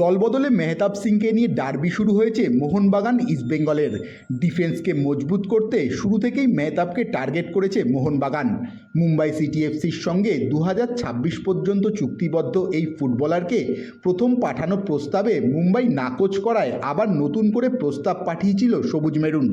দলবদলে মেহতাব সিংকে নিয়ে ডার্বি শুরু হয়েছে মোহনবাগান ইস্টবেঙ্গলের ডিফেন্সকে মজবুত করতে শুরু থেকেই মেহতাবকে টার্গেট করেছে মোহনবাগান। মুম্বাই সিটিএফসির সঙ্গে দু হাজার ছাব্বিশ পর্যন্ত চুক্তিবদ্ধ এই ফুটবলারকে প্রথম পাঠানো প্রস্তাবে মুম্বাই নাকচ করায় আবার নতুন করে প্রস্তাব পাঠিয়েছিল সবুজ মেরুন।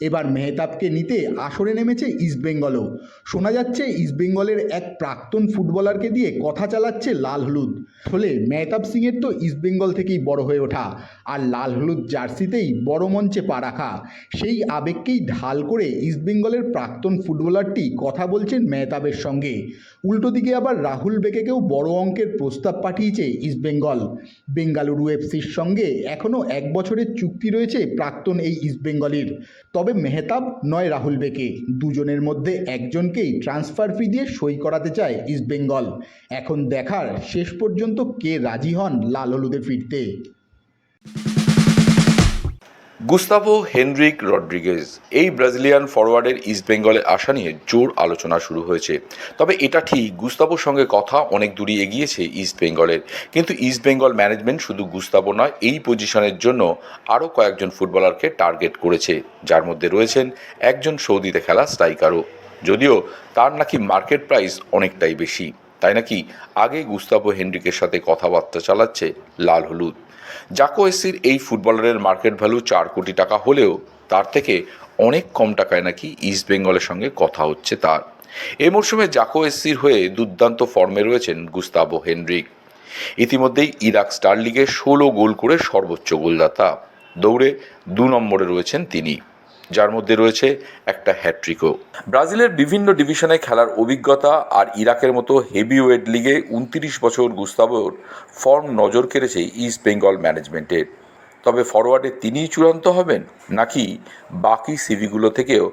এবার মেহতাবকে নিতে আসরে নেমেছে ইস্টবেঙ্গলও শোনা যাচ্ছে ইস্টবেঙ্গলের এক প্রাক্তন ফুটবলারকে দিয়ে কথা চালাচ্ছে লাল হলুদ। ফলে মেহতাব সিংয়ের তো ইস্টবেঙ্গল থেকেই বড় হয়ে ওঠা আর লাল হলুদ জার্সিতেই বড় মঞ্চে পা রাখা। সেই আবেগকেই ঢাল করে ইস্টবেঙ্গলের প্রাক্তন ফুটবলারটি কথা বলছেন মেহতাবের সঙ্গে। উল্টো দিকে আবার রাহুল বেকেকেও বড় অঙ্কের প্রস্তাব পাঠিয়েছে ইস্টবেঙ্গল বেঙ্গালুরু এফসির সঙ্গে এখনও এক বছরের চুক্তি রয়েছে প্রাক্তন এই ইস্টবেঙ্গলের তবে মেহতাব নয় রাহুল বেকে। দুজনের মধ্যে একজনকেই ট্রান্সফার ফি দিয়ে সই করাতে চায় ইস্টবেঙ্গল এখন দেখার শেষ পর্যন্ত কে রাজি হন লাল হলুদে ফিরতে। গুস্তাভো হেনরিক রড্রিগেজ, এই ব্রাজিলিয়ান ফরওয়ার্ডের ইস্টবেঙ্গলে আসা নিয়ে জোর আলোচনা শুরু হয়েছে। তবে এটা ঠিক, গুস্তাভোর সঙ্গে কথা অনেক দূরই এগিয়েছে ইস্টবেঙ্গলের কিন্তু ইস্টবেঙ্গল ম্যানেজমেন্ট শুধু গুস্তাভো নয়, এই পজিশনের জন্য আরও কয়েকজন ফুটবলারকে টার্গেট করেছে, যার মধ্যে রয়েছেন একজন সৌদিতে খেলা স্ট্রাইকারও। যদিও তার নাকি মার্কেট প্রাইস অনেকটাই বেশি। তাই নাকি আগে গুস্তাভো হেনরিকের সাথে কথাবার্তা চালাচ্ছে লাল হলুদ? জাকো এসির এই ফুটবলারের মার্কেট ভ্যালু চার কোটি টাকা হলেও তার থেকে অনেক কম টাকায় নাকি ইস্ট বেঙ্গলের সঙ্গে কথা হচ্ছে তার। এ মরশুমে জাকো এসির হয়ে দুর্দান্ত ফর্মে রয়েছেন গুস্তাবো হেনরিক। ইতিমধ্যেই ইরাক স্টার লিগে ষোলো গোল করে সর্বোচ্চ গোলদাতা। দৌড়ে দু নম্বরে রয়েছেন তিনি। যার মধ্যে রয়েছে একটা হ্যাট্রিকও ব্রাজিলের বিভিন্ন ডিভিশনে খেলার অভিজ্ঞতা আর ইরাকের মতো হেভি ওয়েট লিগে উনত্রিশ বছর গুস্তাবোর ফর্ম নজর কেড়েছে ইস্ট বেঙ্গল ম্যানেজমেন্টের তবে ফরওয়ার্ডে তিনিই চূড়ান্ত হবেন, নাকি বাকি সিভিগুলো থেকেও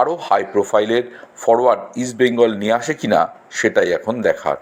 আরও হাই প্রোফাইলের ফরওয়ার্ড ইস্ট বেঙ্গল নিয়ে আসে কিনা, সেটাই এখন দেখার।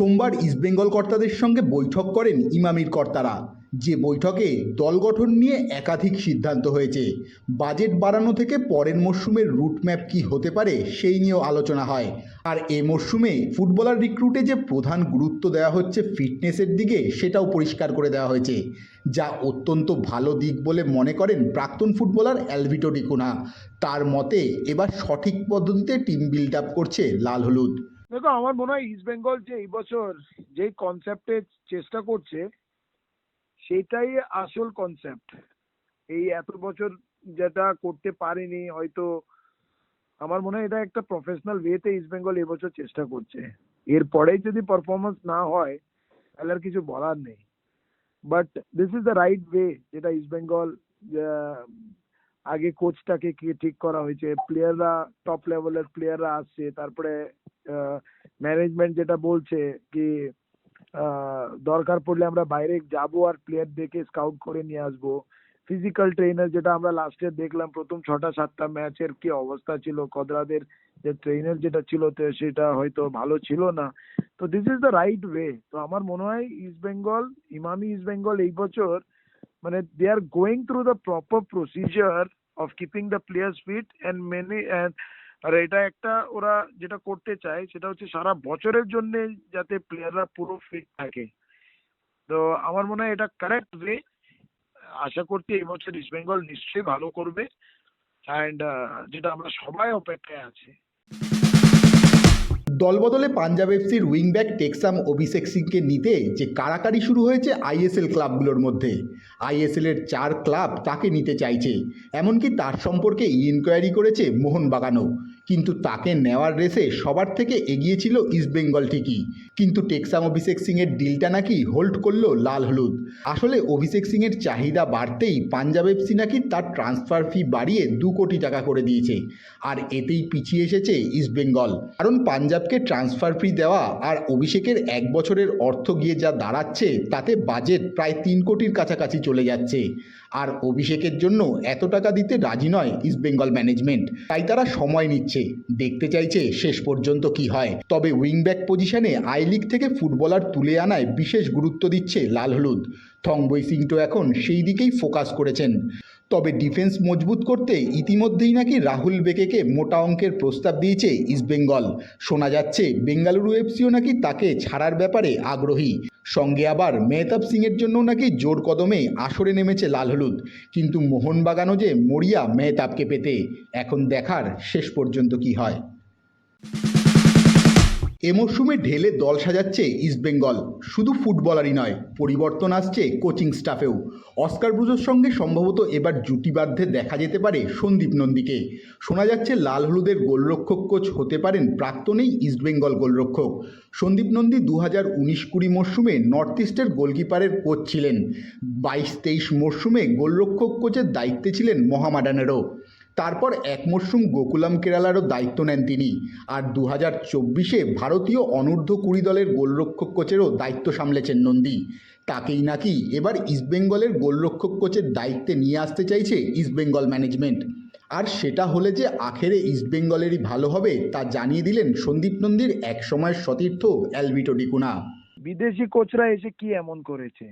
সোমবার ইস্টবেঙ্গল কর্তাদের সঙ্গে বৈঠক করেন ইমামির কর্তারা। যে বৈঠকে দল গঠন নিয়ে একাধিক সিদ্ধান্ত হয়েছে। বাজেট বাড়ানো থেকে পরের মরশুমের রুটম্যাপ কি হতে পারে সেই নিয়েও আলোচনা হয়। আর এ মরশুমে ফুটবলার রিক্রুটে যে প্রধান গুরুত্ব দেওয়া হচ্ছে ফিটনেসের দিকে, সেটাও পরিষ্কার করে দেওয়া হয়েছে। যা অত্যন্ত ভালো দিক বলে মনে করেন প্রাক্তন ফুটবলার অ্যালভিটো ডিকুনা। তার মতে, এবার সঠিক পদ্ধতিতে টিম বিল্ড আপ করছে লাল হলুদ। দেখো, আমার মনে হয় ইস্ট বেঙ্গল যে এই বছর যেই কনসেপ্টে চেষ্টা করছে, সেটাই আসল কনসেপ্ট এই এত বছর যেটা করতে পারেনি, হয়তো আমার মনে হয় এটা একটা প্রফেশনাল ওয়েতে ইস্ট বেঙ্গল এবছর চেষ্টা করছে। এরপরেই যদি পারফরমেন্স না হয়, তাহলে আর কিছু বলার নেই। But this is the right way যেটা ইস্ট বেঙ্গল আগে কোচটাকে ঠিক করা হয়েছে প্লেয়াররা টপ লেভেলের প্লেয়াররা আসছে, তারপরে ম্যানেজমেন্ট যেটা বলছে কি দরকার পড়লে আমরা বাইরে যাব আর প্লেয়ার দেখে স্কাউট করে নিয়ে আসব। ফিজিক্যাল ট্রেনার যেটা আমরা লাস্ট দেখলাম, প্রথম ছটা, সাতটা ম্যাচের কি অবস্থা ছিল? কদরাদের যে ট্রেনার যেটা ছিল সেটা হয়তো ভালো ছিল না। তো this is the right way তো আমার মনে হয় ইস্ট বেঙ্গল ইমামি ইস্ট বেঙ্গল এই বছর মানে they are going through the proper procedure of keeping the players fit and many আর এটা একটা ওরা যেটা করতে চায় সেটা হচ্ছে সারা বছরের জন্য যাতে প্লেয়াররা পুরো ফিট থাকে। তো আমার মনে হয় এটা কারেক্ট ওয়ে আশা করছি এই বছর ইস্ট বেঙ্গল নিশ্চয়ই ভালো করবে। অ্যান্ড যেটা আমরা সবাই অপেক্ষায় আছি। দলবদলে পাঞ্জাব এফসির উইংব্যাক টেক্সাম অভিষেক সিংকে নিতে যে কারাকারি শুরু হয়েছে আইএসএল ক্লাবগুলোর মধ্যে। আইএসএলের চার ক্লাব তাকে নিতে চাইছে, এমনকি তার সম্পর্কে ইনকোয়ারি করেছে মোহনবাগানও। কিন্তু তাকে নেওয়ার রেসে সবার থেকে এগিয়ে ছিল ইস্টবেঙ্গল ঠিকই। কিন্তু টেক্সাম অভিষেক সিংয়ের ডিলটা নাকি হোল্ড করল লাল হলুদ। আসলে অভিষেক সিংয়ের চাহিদা বাড়তেই পাঞ্জাব এফসি নাকি তার ট্রান্সফার ফি বাড়িয়ে দু কোটি টাকা করে দিয়েছে। আর এতেই পিছিয়ে এসেছে ইস্টবেঙ্গল কারণ পাঞ্জাবকে ট্রান্সফার ফি দেওয়া আর অভিষেকের এক বছরের অর্থ গিয়ে যা দাঁড়াচ্ছে, তাতে বাজেট প্রায় তিন কোটির কাছাকাছি চলে যাচ্ছে। আর অভিষেকের জন্য এত টাকা দিতে রাজি নয় ইস্টবেঙ্গল ম্যানেজমেন্ট তাই তারা সময় নিচ্ছে, দেখতে চাইছে শেষ পর্যন্ত কি হয়। তবে উইংব্যাক পজিশনে আই লিগ থেকে ফুটবলার তুলে আনায় বিশেষ গুরুত্ব দিচ্ছে লাল হলুদ। থংবই সিংটো এখন সেই দিকেই ফোকাস করেছেন। তবে ডিফেন্স মজবুত করতে ইতিমধ্যেই নাকি রাহুল বেকেকে মোটা অঙ্কের প্রস্তাব দিয়েছে ইস্টবেঙ্গল শোনা যাচ্ছে, বেঙ্গালুরু এফসিও নাকি তাকে ছাড়ার ব্যাপারে আগ্রহী। সঙ্গে আবার মেহতাব সিংয়ের জন্য নাকি জোর কদমে আসরে নেমেছে লাল হলুদ। কিন্তু মোহনবাগানও যে মরিয়া মেহতাবকে পেতে। এখন দেখার শেষ পর্যন্ত কি হয়। এ মরশুমে ঢেলে দল সাজাচ্ছে ইস্টবেঙ্গল শুধু ফুটবলারই নয়, পরিবর্তন আসছে কোচিং স্টাফেও অস্কার ব্রুজোর সঙ্গে সম্ভবত এবার জুটি বাঁধতে দেখা যেতে পারে সন্দীপ নন্দীকে। শোনা যাচ্ছে লাল হলুদের গোলরক্ষক কোচ হতে পারেন প্রাক্তনেই ইস্টবেঙ্গল গোলরক্ষক। সন্দীপ নন্দী দু হাজার উনিশ কুড়ি মরশুমে নর্থ ইস্টের গোলকিপারের কোচ ছিলেন। বাইশ তেইশ মরশুমে গোলরক্ষক কোচের দায়িত্বে ছিলেন মহামাডানেরও। তারপর এক মরশুম গোকুলাম কেরালারও দায়িত্ব নেন তিনি। আর দু হাজার চব্বিশে ভারতীয় অনূর্ধ্ব কুড়ি দলের গোলরক্ষক কোচেরও দায়িত্ব সামলেছেন নন্দী। তাকেই নাকি এবার ইস্টবেঙ্গলের গোলরক্ষক কোচের দায়িত্বে নিয়ে আসতে চাইছে ইস্টবেঙ্গল ম্যানেজমেন্ট। আর সেটা হলে যে আখেরে ইস্টবেঙ্গলেরই ভালো হবে তা জানিয়ে দিলেন সন্দীপ নন্দীর একসময়ের সতীর্থ অ্যালবিটো ডিকুনা বিদেশি কোচরা এসে কি এমন করেছে?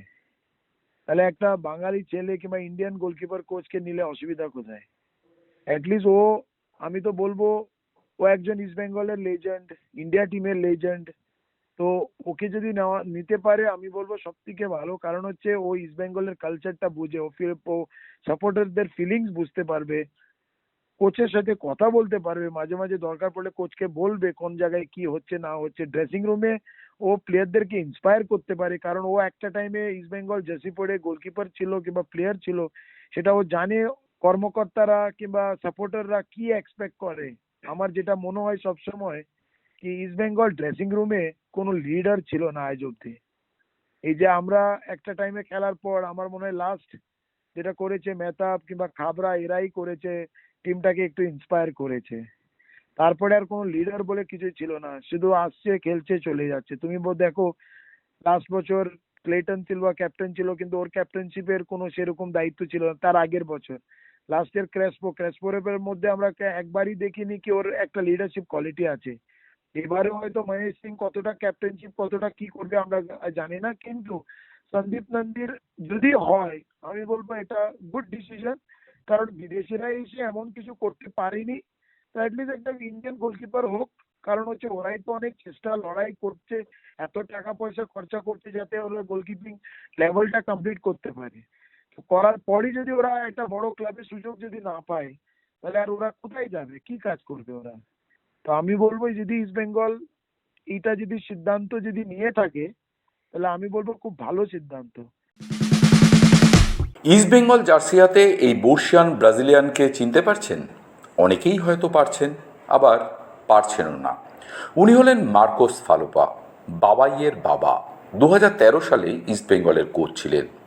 তাহলে একটা বাঙালি ছেলে কিংবা ইন্ডিয়ান গোলকিপার কোচকে নিলে অসুবিধা কোথায়? অ্যাটলিস্ট ও, আমি তো বলব, ও একজন ইস্ট বেঙ্গলের লেজেন্ড ইন্ডিয়া টিমের লেজেন্ড তো ওকে যদি নেওয়া, নিতে পারে, আমি বলব সব থেকে ভালো কারণ হচ্ছে ও ইস্ট বেঙ্গলের কালচারটা বুঝে। ও সাপোর্টারদের ফিলিংস বুঝতে পারবে। কোচের সাথে কথা বলতে পারবে। মাঝে মাঝে দরকার পড়লে কোচকে বলবে কোন জায়গায় কি হচ্ছে, না হচ্ছে। ড্রেসিং রুমে ও প্লেয়ারদেরকে ইন্সপায়ার করতে পারে। কারণ ও একটা টাইমে ইস্ট বেঙ্গল জার্সি পরে গোলকিপার ছিল কিংবা প্লেয়ার ছিল, সেটা ও জানে কর্মকর্তারা কিংবা সাপোর্টাররা কি এক্সপেক্ট করে? আমার যেটা মনে হয় সবসময় কি ইস্ট বেঙ্গল ড্রেসিং রুমে কোনো লিডার ছিল না আজ অব্দি এই যে আমরা একটা টাইমে খেলার পর আমার মনে হয় লাস্ট যেটা করেছে মেহতাব কিংবা খাবরা, এরাই করেছে টিমটাকে একটু ইন্সপায়ার করেছে। তারপরে আর কোনো লিডার বলে কিছু ছিল না, শুধু আসছে, খেলছে, চলে যাচ্ছে। তুমি দেখো লাস্ট বছর ক্লেটন সিলভা ক্যাপ্টেন ছিল, কিন্তু ওর ক্যাপ্টেনশিপের কোনো সেরকম দায়িত্ব ছিল না, তার আগের বছর। লাস্ট ইয়ার ক্র্যাসপো ক্র্যাসপোরের মধ্যে আমরা একবারই দেখিনি কি ওর একটা লিডারশিপ কোয়ালিটি আছে। এবারে হয়তো মহেশ সিং কতটা ক্যাপ্টেনশিপ কতটা কি করবে আমরা জানি না, কিন্তু সন্দীপ নন্দীর যদি হয়, আমি বলব এটা গুড ডিসিশন কারণ বিদেশিরা এসে এমন কিছু করতে পারেনি। তো অ্যাটলিস্ট একটা ইন্ডিয়ান গোলকিপার হোক, কারণ হচ্ছে ওরাই তো অনেক চেষ্টা, লড়াই করছে, এত টাকা পয়সা খরচা করছে যাতে ওরা গোলকিপিং লেভেলটা কমপ্লিট করতে পারে। করার পরই যদি ওরা একটা বড় ক্লাবের সুযোগ যদি না পায়, তাহলে আর ওরা কোথায় যাবে? কি কাজ করবে ওরা? তো আমি বলব যদি ইস্ট বেঙ্গল এইটা যদি সিদ্ধান্ত যদি নিয়ে থাকে, তাহলে আমি বলব খুব ভালো সিদ্ধান্ত। ইস্ট ইস্টবেঙ্গল জার্সিয়াতে এই বর্ষিয়ান ব্রাজিলিয়ানকে চিনতে পারছেন? অনেকেই হয়তো পারছেন, আবার পারছেনও না। উনি হলেন মার্কোস ফালোপা, বাবাইয়ের বাবা। দু হাজার তেরো সালে ইস্টবেঙ্গলের কোচ ছিলেন।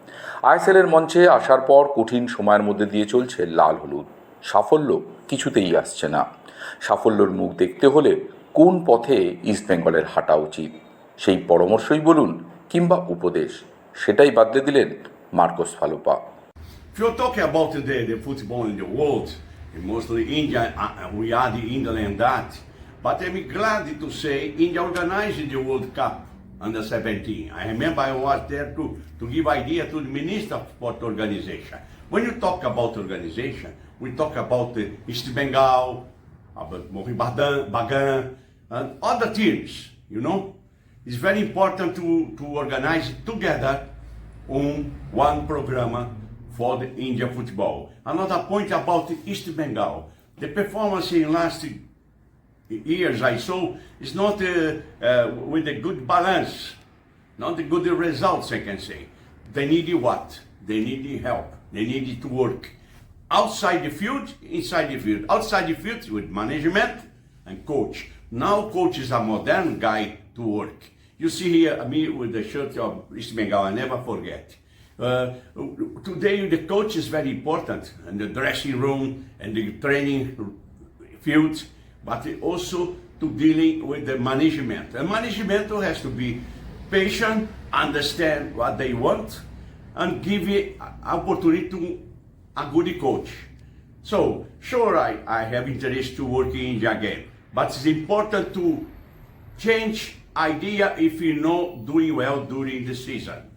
আইএসএলের মঞ্চে আসার পর কঠিন সময়ের মধ্যে দিয়ে চলছে লাল হলুদ। সাফল্য কিছুতেই আসছে না। সাফল্যর মুখ দেখতে হলে কোন পথে ইস্টবেঙ্গলের হাঁটা উচিত? সেই পরামর্শই বলুন কিংবা উপদেশ, সেটাই বাদ দিয়ে দিলেন Marcos Falopa. uh, But I'm glad to say India organized the World Cup. Under 17. I remember I was there to, to give idea to the Minister of Sport Organization. When you talk about organization, we talk about the East Bengal, about Mohit Bagan, and other teams, you know. It's very important to, to organize together on one program for the India football. Another point about East Bengal. The performance in last years I saw is not uh, uh, with a good balance, not the good results I can say. They need what? They need help. They need to work outside the field, inside the field. Outside the field with management and coach. Now coach is a modern guy to work. You see here me with the shirt of East Bengal, I never forget. Uh, today the coach is very important and the dressing room and the training field, but also to dealing with the management. The management has to be patient, understand what they want, and give it opportunity to a good coach. So, sure, I, I have interest to work in India again, but it's important to change idea if you know doing well during the season.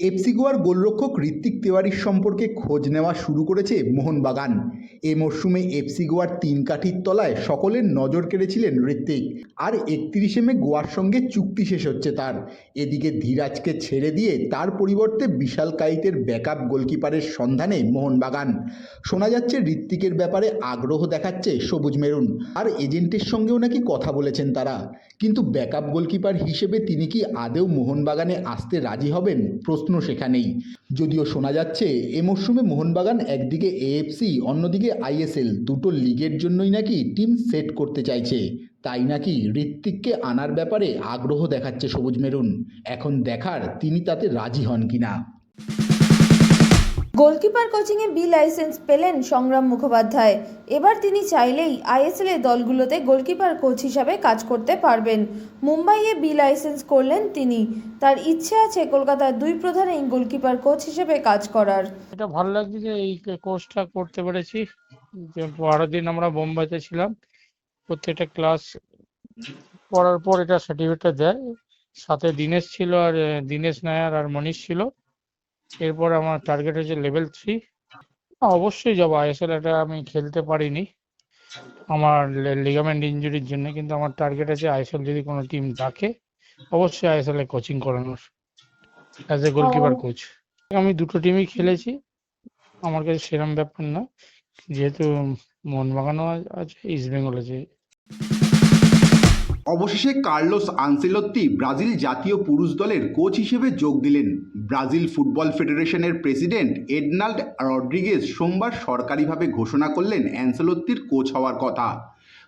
FC গোয়ার গোলরক্ষক ঋত্বিক তেওয়ারির সম্পর্কে খোঁজ নেওয়া শুরু করেছে মোহনবাগান। এ মরশুমে FC গোয়ার তিন কাঠির তলায় সকলের নজর কেড়েছিলেন ঋত্বিক আর একত্রিশে মে গোয়ার সঙ্গে চুক্তি শেষ হচ্ছে তার। এদিকে ধীরাজকে ছেড়ে দিয়ে তার পরিবর্তে বিশাল কাইতের ব্যাকআপ গোলকিপারের সন্ধানে মোহনবাগান। শোনা যাচ্ছে ঋত্বিকের ব্যাপারে আগ্রহ দেখাচ্ছে সবুজ মেরুন। আর এজেন্টের সঙ্গেও নাকি কথা বলেছেন তারা। কিন্তু ব্যাকআপ গোলকিপার হিসেবে তিনি কি আদেও মোহনবাগানে আসতে রাজি হবেন? প্রশ্ন সেখানেই। যদিও শোনা যাচ্ছে, এ মরশুমে মোহনবাগান একদিকে এএফসি, অন্যদিকে আইএসএল দুটো লিগের জন্যই নাকি টিম সেট করতে চাইছে। তাই নাকি ঋত্বিককে আনার ব্যাপারে আগ্রহ দেখাচ্ছে সবুজ মেরুন। এখন দেখার তিনি তাতে রাজি হন কিনা। গোলকিপার কোচিংয়ে বি লাইসেন্স পেলেন সংগ্রাম মুখোপাধ্যায়। এবার তিনি চাইলেই আইএসএল দলগুলোতে গোলকিপার কোচ হিসাবে কাজ করতে পারবেন। মুম্বাইয়ে বি লাইসেন্স করলেন তিনি। তার ইচ্ছে আছে কলকাতার দুই প্রধানেই গোলকিপার কোচ হিসেবে কাজ করার। এটা ভালো লাগছে যে এই কোর্সটা করতে পেরেছি। যে বারো দিন আমরা বোম্বাইতে ছিলাম, প্রত্যেকটা ক্লাস পড়ার পর এটা সার্টিফিকেটটা দেয়। সাথে দিনেশ ছিল আর, দিনেশ নায়ার আর মনীষ ছিল। এরপর আমার টার্গেট হচ্ছে লেভেল থ্রি অবশ্যই যাব। আইএসএল এটা আমি খেলতে পারিনি। আমার লিগামেন্ট ইঞ্জুরির জন্য কিন্তু আমার টার্গেট আছে আইএসএল যদি কোনো টিম ডাকে অবশ্যই আইএসএল এ কোচিং করানোর। অ্যাজ এ গোলকিপার কোচ আমি দুটো টিমই খেলেছি। আমার কাছে সেরম ব্যাপার না। যেহেতু মোহনবাগানও আছে ইস্ট বেঙ্গল আছে। অবশেষে কার্লোস আনসেলত্তি ব্রাজিল জাতীয় পুরুষ দলের কোচ হিসেবে যোগ দিলেন। ব্রাজিল ফুটবল ফেডারেশনের প্রেসিডেন্ট এডনাল্ড রড্রিগেজ সোমবার সরকারিভাবে ঘোষণা করলেন অ্যানসেলত্তির কোচ হওয়ার কথা।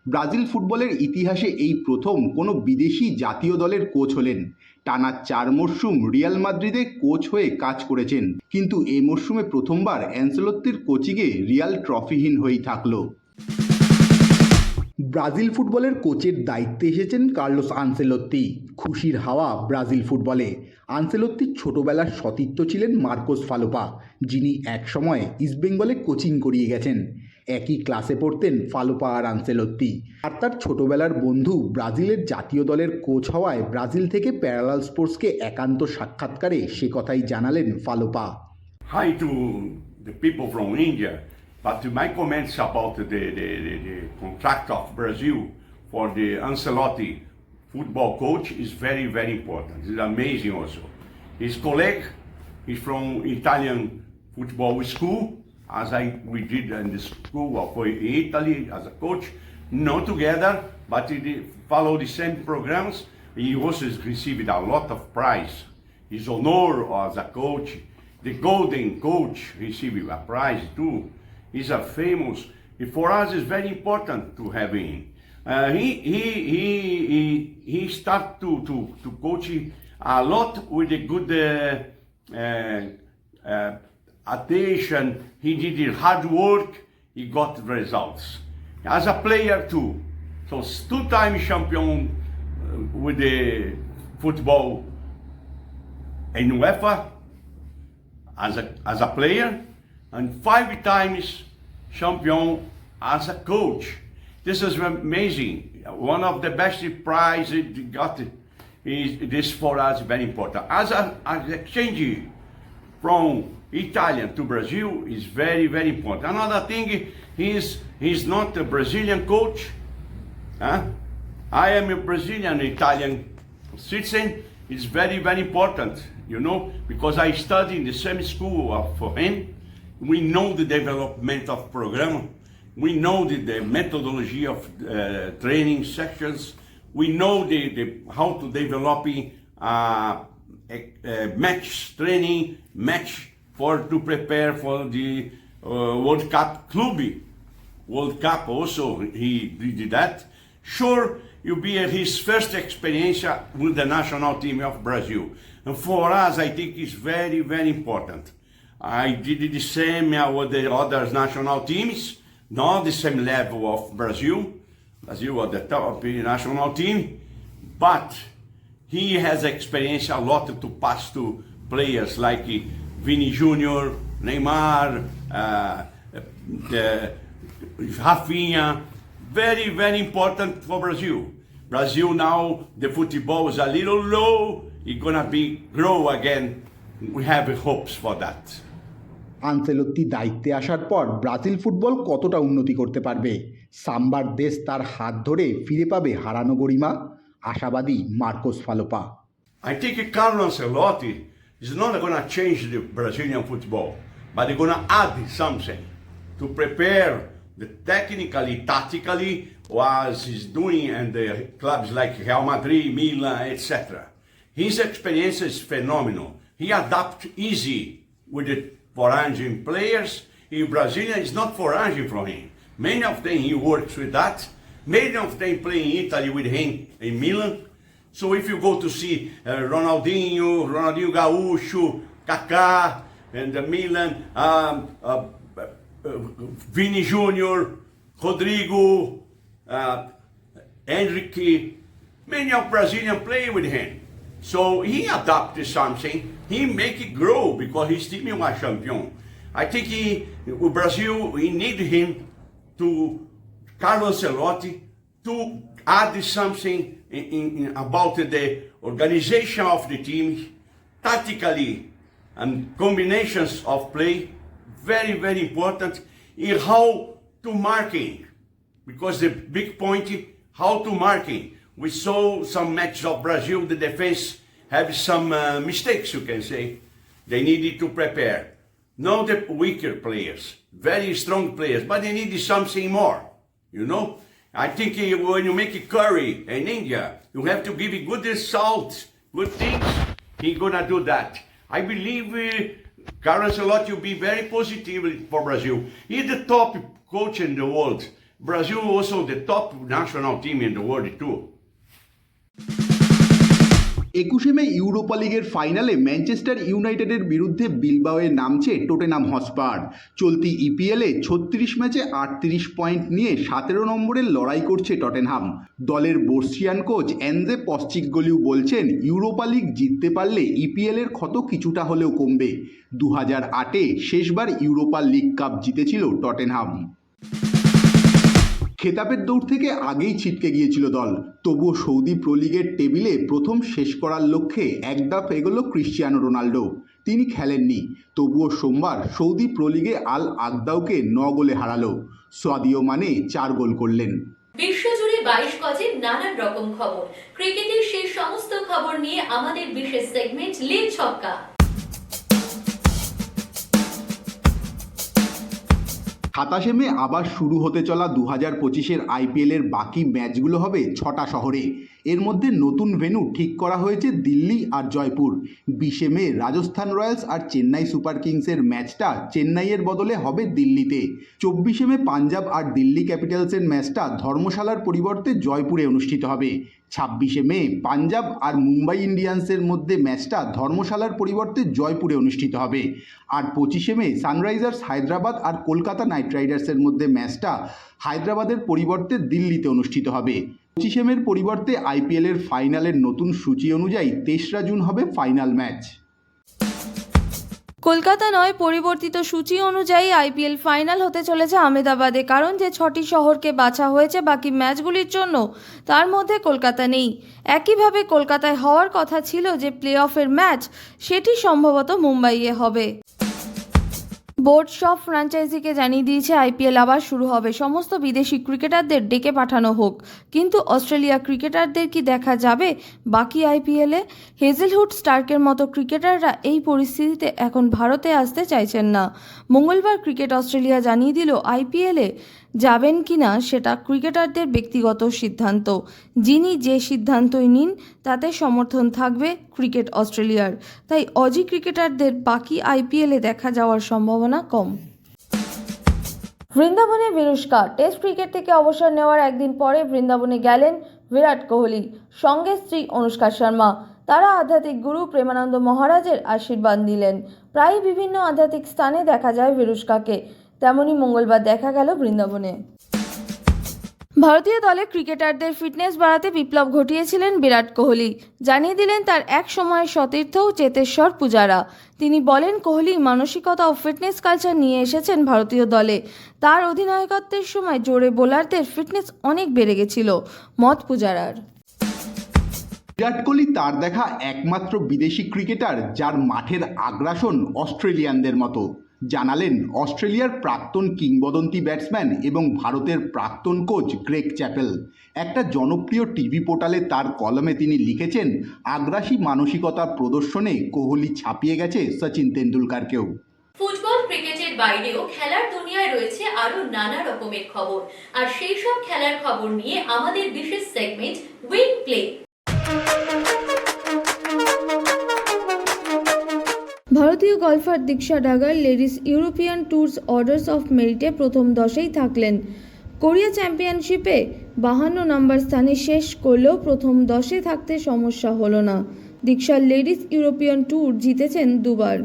ব্রাজিল ফুটবলের ইতিহাসে এই প্রথম কোনো বিদেশি জাতীয় দলের কোচ হলেন। টানা চার মরশুম রিয়াল মাদ্রিদে কোচ হয়ে কাজ করেছেন। কিন্তু এই মরশুমে প্রথমবার অ্যানসেলত্তির কোচিংয়ে রিয়াল ট্রফিহীন হয়েই থাকল। ব্রাজিল ফুটবলের কোচের দায়িত্বে এসেছেন কার্লোস আনসেলত্তি। খুশির হাওয়া ব্রাজিল ফুটবলে। আনসেলত্তির ছোটবেলার সতীর্থ ছিলেন মার্কোস ফালোপা যিনি একসময় ইস্টবেঙ্গলে কোচিং করিয়ে গেছেন। একই ক্লাসে পড়তেন ফালোপা আর আনসেলত্তি। আর তার ছোটবেলার বন্ধু ব্রাজিলের জাতীয় দলের কোচ হওয়ায় ব্রাজিল থেকে প্যারালাল স্পোর্টসকে একান্ত সাক্ষাৎকারে সে কথাই জানালেন Falopa. Hi to the people from India, but my comments about the, the, the, the contract of Brazil for the Ancelotti football coach is very, very important. It's amazing also. His colleague is from Italian football school, as I we did in the school of Italy as a coach, not together, but he follow the same programs. He also received a lot of prize. His honor as a coach, the golden coach received a prize too. He's a famous. For us, it's very important to have him. Uh, he he he he he start to to to coach a lot with a good uh, uh, uh, attention. He did hard work. He got results as a player too. So two-time champion uh, with the football in UEFA as a, as a player and five times champion as a coach. This is amazing. One of the best prizes it got is this for us very important. As an exchange from Italian to Brazil is very very important. Another thing is he's not a Brazilian coach. Huh? I am a Brazilian Italian citizen. It's very, very important, you know, because I study in the same school for him. We know the development of program. We know the, the methodology of uh, training sections. We know the, the how to develop uh, match training, match for to prepare for the uh, World Cup club. World Cup also he did that. Sure, will be at his first experience with the national team of Brazil. And for us, I think it's very, very important. I did the same with the other national teams, not the same level of Brazil. Brazil was the top national team, but he has experience a lot to pass to players like Vini Junior, Neymar, uh, uh, Rafinha. Very, very important for Brazil. Brazil now, the football is a little low. It's gonna be grow again. We have hopes for that. Ancelotti দায়িত্বে আসার পর Brazil football কতটা উন্নতি করতে পারবে সাম্বার দেশ তার হাত ধরে ফিরে পাবে হারানো গরিমা আশাবাদী Marcos Falopa I think Carlo Ancelotti is not going to change the Brazilian football, but they're going to add something to prepare the technically, tactically, was he's doing and the clubs like Real Madrid, Milan, etc. His experience is phenomenal. He adapts easy with the foreign players. In Brazilian, it's not foreign for him. Many of them he works with that. Many of them play in Italy with him in Milan. So if you go to see uh, Ronaldinho, Ronaldinho Gaúcho, Kaká, and the Milan, um, uh, uh, Vini Junior, Rodrigo, uh, Henrique, many of Brazilian play with him. So he adapted something. He make it grow because his team was champion. I think he, Brazil, we need him to Carlos Ancelotti to add something in, in, in- about the organization of the team, tactically, and combinations of play, very, very important in how to marking. Because the big point how to marking. We saw some matches of Brazil, the defense have some uh, mistakes, you can say. They needed to prepare. Not the weaker players, very strong players, but they needed something more. You know, I think when you make a curry in India, you have to give it good salt, good things. He gonna do that. I believe uh, Carlos will be very positive for Brazil. He's the top coach in the world. Brazil also the top national team in the world too. একুশে মে Europa লিগের ফাইনালে Manchester ইউনাইটেডের বিরুদ্ধে বিলবাওয়ে নামছে টোটেনাম হসপার চলতি ইপিএলে ছত্রিশ ম্যাচে আটত্রিশ পয়েন্ট নিয়ে সতেরো নম্বরের লড়াই করছে টটেনহাম। দলের বর্ষিয়ান কোচ অ্যানজে পশ্চিকগলিউ বলছেন, ইউরোপা লিগ জিততে পারলে ইপিএলের ক্ষত কিছুটা হলেও কমবে। দু হাজার আটে শেষবার ইউরোপা লিগ কাপ জিতেছিল টটেনহাম। খেতাবের দৌড় থেকে আগেই ছিটকে গিয়েছিল দল। তবুও সৌদি প্রো লিগের টেবিলে প্রথম শেষ করার লক্ষ্যে এক ধাপ এগোলো ক্রিশ্চিয়ানো রোনাল্ডো তিনি খেলেননি। তবুও সোমবার সৌদি প্রো লিগে আল আগদাউকে ন গোলে হারালো। সাদিও মানে চার গোল করলেন। বিশ্বজুড়ে বাইশ গজের নানান রকম খবর। ক্রিকেটের সেই সমস্ত খবর নিয়ে আমাদের বিশেষ সেগমেন্ট লিগ ছক্কা। সাতাশে মে আবার শুরু হতে চলা দু হাজার পঁচিশের আইপিএলের বাকি ম্যাচগুলো হবে ছটা শহরে। এর মধ্যে নতুন ভেন্যু ঠিক করা হয়েছে দিল্লি আর জয়পুর। বিশে মে রাজস্থান রয়্যালস আর চেন্নাই সুপার কিংসের ম্যাচটা চেন্নাইয়ের বদলে হবে দিল্লিতে। চব্বিশে মে পাঞ্জাব আর দিল্লি ক্যাপিটালসের ম্যাচটা ধর্মশালার পরিবর্তে জয়পুরে অনুষ্ঠিত হবে। ছাব্বিশে মে, পাঞ্জাব আর মুম্বাই ইন্ডিয়ান্সের মধ্যে ম্যাচটা ধর্মশালার পরিবর্তে জয়পুরে অনুষ্ঠিত হবে। আর পঁচিশে মে, সানরাইজার্স হায়দ্রাবাদ আর কলকাতা নাইট রাইডার্সের মধ্যে ম্যাচটা হায়দ্রাবাদের পরিবর্তে দিল্লিতে অনুষ্ঠিত হবে। পঁচিশে মের পরিবর্তে আইপিএলের ফাইনালের নতুন সূচি অনুযায়ী তেসরা জুন হবে ফাইনাল ম্যাচ। কলকাতা নয়, পরিবর্তিত সূচি অনুযায়ী আইপিএল ফাইনাল হতে চলেছে আহমেদাবাদে। কারণ যে ছটি শহরকে বাছা হয়েছে, বাকি ম্যাচগুলির জন্য তার মধ্যে কলকাতা নেই। একইভাবে কলকাতায় হওয়ার কথা ছিল যে প্লে অফের ম্যাচ, সেটি সম্ভবত মুম্বাইয়ে হবে। বোর্ড সব ফ্র্যাঞ্চাইজিকে জানিয়ে দিয়েছে, আইপিএল আবার শুরু হবে। সমস্ত বিদেশি ক্রিকেটারদের ডেকে পাঠানো হোক। কিন্তু অস্ট্রেলিয়া ক্রিকেটারদের কি দেখা যাবে? বাকি আইপিএলে হেজেলহুড স্টার্কের মতো ক্রিকেটাররা এই পরিস্থিতিতে এখন ভারতে আসতে চাইছেন না। মঙ্গলবার ক্রিকেট অস্ট্রেলিয়া জানিয়ে দিল আইপিএলে যাবেন কি না সেটা ক্রিকেটারদের ব্যক্তিগত সিদ্ধান্ত। যিনি যে সিদ্ধান্তই নিন, তাতে সমর্থন থাকবে ক্রিকেট অস্ট্রেলিয়ার। তাই অজি ক্রিকেটারদের বাকি আইপিএলে দেখা যাওয়ার সম্ভাবনা কম। বৃন্দাবনে বিরুষ্কা। টেস্ট ক্রিকেট থেকে অবসর নেওয়ার একদিন পরে বৃন্দাবনে গেলেন বিরাট কোহলি। সঙ্গে স্ত্রী অনুষ্কা শর্মা। তারা আধ্যাত্মিক গুরু প্রেমানন্দ মহারাজের আশীর্বাদ নিলেন। প্রায় বিভিন্ন আধ্যাত্মিক স্থানে দেখা যায় বিরুষ্কাকে তেমনই মঙ্গলবার দেখা গেল বৃন্দাবনে। ভারতীয় দলে ক্রিকেটারদের ফিটনেস বাড়াতে বিপ্লব ঘটিয়েছিলেন বিরাট কোহলি। জানিয়ে দিলেন তার এক সময়ের সতীর্থ চেতেশ্বর পূজারা। তিনি বলেন, কোহলি মানসিকতা ও ফিটনেস কালচার নিয়ে এসেছেন ভারতীয় দলে। তার অধিনায়কত্বের সময় জোরে বোলারদের ফিটনেস অনেক বেড়ে গেছিল মত পূজারার। বিরাট কোহলি তার দেখা একমাত্র বিদেশি ক্রিকেটার যার মাঠের আগ্রাসন অস্ট্রেলিয়ানদের মতো। জানালেন অস্ট্রেলিয়ার প্রাক্তন কিংবদন্তি ব্যাটসম্যান এবং ভারতের প্রাক্তন কোচ গ্রেগ চ্যাপেল। একটা জনপ্রিয় টিভি পোর্টালে তার কলমে তিনি লিখেছেন, আগ্রাসী মানসিকতা প্রদর্শনে কোহলি ছাপিয়ে গেছে সচিন তেন্ডুলকারকেও। ফুটবল, ক্রিকেটের বাইরেও খেলার দুনিয়ায় রয়েছে আরও নানা রকমের খবর। আর সেই সব খেলার খবর নিয়ে আমাদের বিশেষ সেগমেন্ট উইন প্লে ভারতীয় golfer Diksha Dagar ladies European tours orders of মেরিটে প্রথম দশেই থাকলেন। কোরিয়া চ্যাম্পিয়নশিপে বাহান্ন নম্বর স্থানে শেষ করলেও প্রথম দশে থাকতে সমস্যা হলো না। দীক্ষার লেডিস ইউরোপিয়ান ট্যুর জিতেছেন দুবার।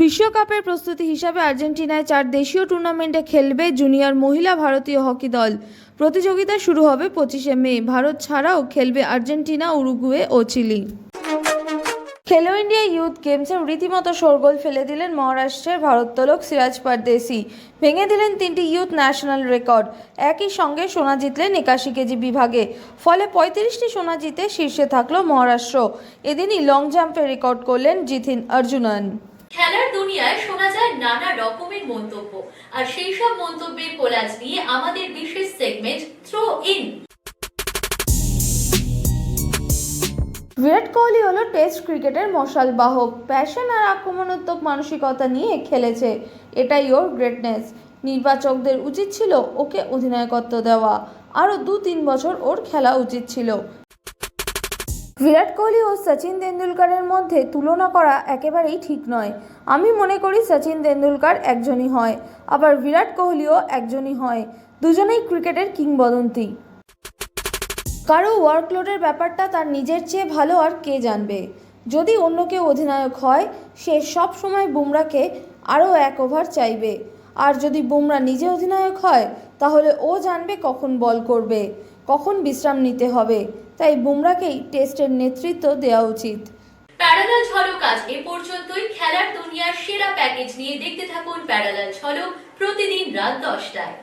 বিশ্বকাপের প্রস্তুতি হিসাবে আর্জেন্টিনায় চার দেশীয় টুর্নামেন্টে খেলবে জুনিয়র মহিলা ভারতীয় হকি দল। প্রতিযোগিতা শুরু হবে পঁচিশে মে। ভারত ছাড়াও খেলবে আর্জেন্টিনা, উরুগুয়ে ও চিলি। খেলো ইন্ডিয়া ইউথ গেমসে রীতিমতো শোরগোল ফেলে দিলেন মহারাষ্ট্রের ভারোত্তোলক সিরাজ পারদেশি। ভেঙে দিলেন তিনটি ইউথ ন্যাশনাল রেকর্ড। একই সঙ্গে সোনা জিতলেন একাশি কেজি বিভাগে। ফলে পঁয়ত্রিশটি সোনা জিতে শীর্ষে থাকল মহারাষ্ট্র। এদিনই লং জাম্পে রেকর্ড করলেন জিথিন অর্জুনন। খেলার দুনিয়ায় শোনা যায় নানা রকমের মন্তব্য। আর সেই সব মন্তব্যের কোলাজ নিয়ে আমাদের বিশেষ segment throw in Virat Kohli হলো টেস্ট ক্রিকেটের মশাল বাহক প্যাশন আর আক্রমণাত্মক মানসিকতা নিয়ে খেলেছে। এটাই ওর গ্রেটনেস নির্বাচকদের উচিত ছিল ওকে অধিনায়কত্ব দেওয়া। আরও দু তিন বছর ওর খেলা উচিত ছিল। বিরাট কোহলি ও সচিন তেন্ডুলকারের মধ্যে তুলনা করা একেবারেই ঠিক নয়। আমি মনে করি সচিন তেন্ডুলকার একজনই হয়, আবার বিরাট কোহলিও একজনই হয়। দুজনেই ক্রিকেটের কিংবদন্তি। কারও ওয়ার্কলোডের ব্যাপারটা তার নিজের চেয়ে ভালো আর কে জানবে? যদি অন্য কেউ অধিনায়ক হয়, সে সব সময় বুমরাকে আরও এক ওভার চাইবে। আর যদি বুমরা নিজে অধিনায়ক হয়, তাহলে ও জানবে কখন বল করবে, কখন বিশ্রাম নিতে হবে। তাই বুমরাকেই টেস্টের নেতৃত্ব দেওয়া উচিত। প্যারালাল ঝলক আজ এ পর্যন্তই। খেলার দুনিয়ার সেরা প্যাকেজ নিয়ে দেখতে থাকুন প্যারালাল ঝলক প্রতিদিন রাত দশটায়।